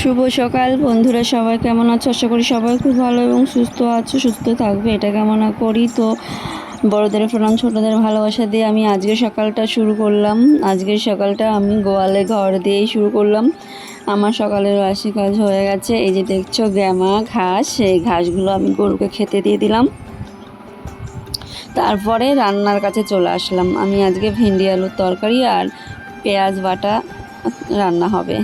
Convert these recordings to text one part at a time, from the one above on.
শুভ সকাল। বন্ধুরা, সবাই কেমন আছো? আশা করি সবাই খুব ভালো এবং সুস্থ আছো, সুস্থ থাকবে। এটা কামনা করি। তো বড়দের প্রণাম, ছোটদের ভালোবাসা দিয়ে আমি আজকের সকালটা শুরু করলাম। আজকের সকালটা আমি গোয়ালে ঘর দিয়েই শুরু করলাম। আমার সকালের বাসি কাজ হয়ে গেছে। এই যে দেখছ, গ্যামা ঘাস, সেই ঘাসগুলো আমি গরুকে খেতে দিয়ে দিলাম। তারপরে রান্নার কাছে চলে আসলাম। আমি আজকে ভেন্ডি আলুর তরকারি আর পেঁয়াজ বাটা রান্না হবে।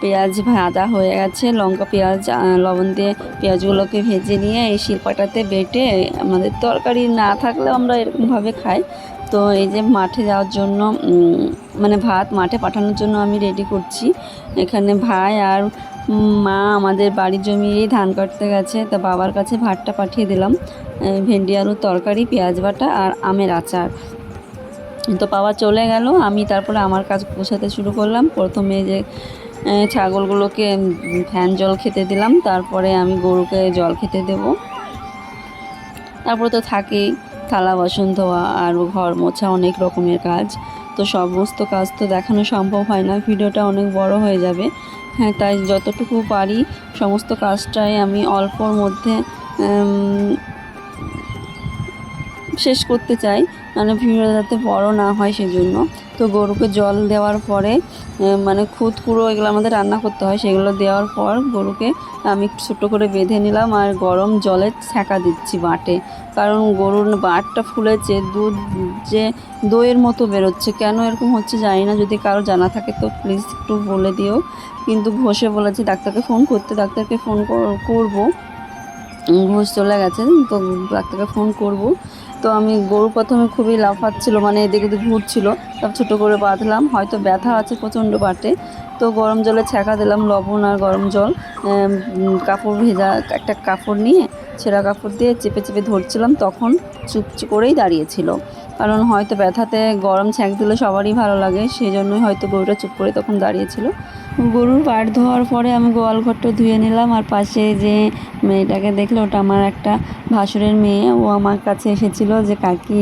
পেঁয়াজ ভাজা হয়ে গেছে, লঙ্কা পেঁয়াজ লবণ দিয়ে পেঁয়াজগুলোকে ভেজে নিয়ে এই শিলপাটাতে বেটে আমাদের তরকারি না থাকলেও আমরা এরকমভাবে খাই। তো এই যে মাঠে যাওয়ার জন্য মানে ভাত মাঠে পাঠানোর জন্য আমি রেডি করছি। এখানে ভাই আর মা আমাদের বাড়ির জমিয়েই ধান কাটতে গেছে, তা বাবার কাছে ভাতটা পাঠিয়ে দিলাম। ভেন্ডি আলুর তরকারি, পেঁয়াজ বাটা আর আমের আচার। তো বাবা চলে গেল, আমি তারপরে আমার কাজ গোছাতে শুরু করলাম। প্রথমে যে ছাগলগুলোকে ফ্যান জল খেতে দিলাম। তারপরে আমি গরুকে জল খেতে দেব। তারপরে তো থাকেই, থালা, বাসন ধোয়া আর ঘর মোছা অনেক রকমের কাজ। তো সমস্ত কাজ তো দেখানো সম্ভব হয় না, ভিডিওটা অনেক বড় হয়ে যাবে। হ্যাঁ তাই যতটুকু পারি সমস্ত কাজটাই আমি অল্পর মধ্যে শেষ করতে চাই মানে ভিডিও যাতে বড় না হয় সেজন্য। তো গরুকে জল দেওয়ার পরে মানে খুদ কুড়ো এগুলো আমাদের রান্না করতে হয়, সেগুলো দেওয়ার পর গরুকে আমি ছোটো করে বেঁধে নিলাম আর গরম জলে ছ্যাঁকা দিচ্ছি বাটে। কারণ গরুর বাটটা ফুলেছে, দুধ যে দইয়ের মতো বেরোচ্ছে। কেন এরকম হচ্ছে জানি না, যদি কারও জানা থাকে তো প্লিজ একটু বলে দিও। কিন্তু ঘষে বলেছি, ডাক্তারকে ফোন করতে, ডাক্তারকে ফোন কর- করব। ঘুষ চলে গেছে, তো ডাক্তারকে ফোন করব। তো আমি গরু প্রথমে খুবই লাফাচ্ছিল মানে এদিকে ওদিকে ঘুরছিল সব ছোটো করে বাঁধলাম, হয়তো ব্যথা আছে প্রচণ্ড বাটে তো গরম জলে ছ্যাঁকা দিলাম লবণ আর গরম জল কাপড় ভেজা, একটা কাপড় নিয়ে ছেঁড়া কাপড় দিয়ে চেপে চেপে ধরছিলাম, তখন চুপ করেই দাঁড়িয়েছিল। কারণ হয়তো ব্যথাতে গরম ছ্যাঁক দিলে সবারই ভালো লাগে সেই জন্যই হয়তো গরুটা চুপ করে তখন দাঁড়িয়েছিল। গরুর পাট ধোয়ার পরে আমি গোয়াল ঘরটা ধুয়ে নিলাম আর পাশে যে মেয়েটাকে দেখল, ওটা আমার একটা ভাসুরের মেয়ে। ও আমার কাছে এসেছিল যে, কাকি,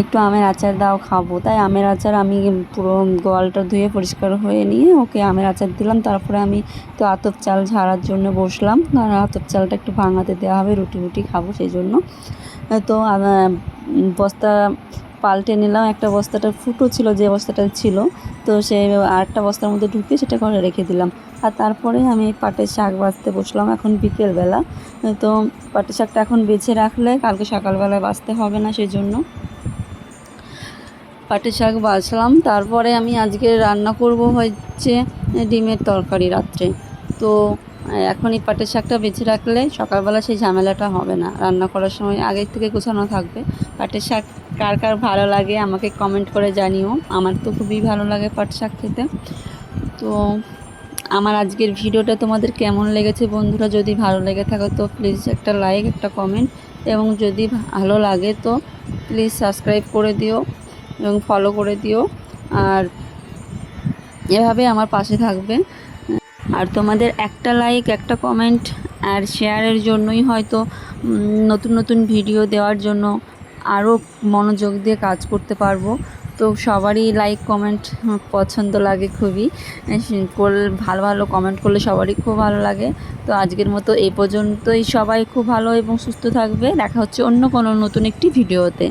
একটু আমের আচার দাও, খাব। তাই আমের আচার আমি পুরো গোয়ালটা ধুয়ে পরিষ্কার হয়ে নিয়ে ওকে আমের আচার দিলাম। তারপরে আমি তো আতপ চাল ঝাড়ার জন্য বসলাম। আর আতপ চালটা একটু ভাঙাতে দেওয়া হবে, রুটি রুটি খাব সেই জন্য। তো বস্তা পাল্টে নিলাম। একটা বস্তাটা ফুটো ছিল, যে বস্তাটা ছিল। তো সে আরেকটা বস্তার মধ্যে ঢুকে সেটা করে রেখে দিলাম। আর তারপরে আমি পাটের শাক বাছতে বসলাম। এখন বিকেলবেলা। তো পাটের শাকটা এখন বেছে রাখলে কালকে সকালবেলায় বাছতে হবে না সেই জন্য পাটের শাক বাছলাম তারপরে আমি আজকে রান্না করব হচ্ছে ডিমের তরকারি রাত্রে। তো এখন এই পাটের শাকটা বেছে রাখলে সকালবেলা সেই ঝামেলাটা হবে না। রান্না করার সময় আগের থেকে গোছানো থাকবে। পাটের শাক কার কার ভালো লাগে আমাকে কমেন্ট করে জানিও। আমার তো খুবই ভালো লাগে পাট শাক খেতে। তো আমার আজকের ভিডিওটা তোমাদের কেমন লেগেছে বন্ধুরা যদি ভালো লেগে থাকে তো প্লিজ একটা লাইক একটা কমেন্ট এবং যদি ভালো লাগে তো প্লিজ সাবস্ক্রাইব করে দিও এবং ফলো করে দিও। আর এভাবে আমার পাশে থাকবে। আর তোমাদের একটা লাইক একটা কমেন্ট আর শেয়ারের জন্যই হয়তো নতুন নতুন ভিডিও দেওয়ার জন্য আরও মনোযোগ দিয়ে কাজ করতে পারব। তো সবারই লাইক কমেন্ট পছন্দ লাগে খুবই। ভালো ভালো কমেন্ট করলে সবারই খুব ভালো লাগে। তো আজকের মতো এ পর্যন্তই। সবাই খুব ভালো এবং সুস্থ থাকবে। দেখা হচ্ছে অন্য কোনো নতুন একটি ভিডিওতে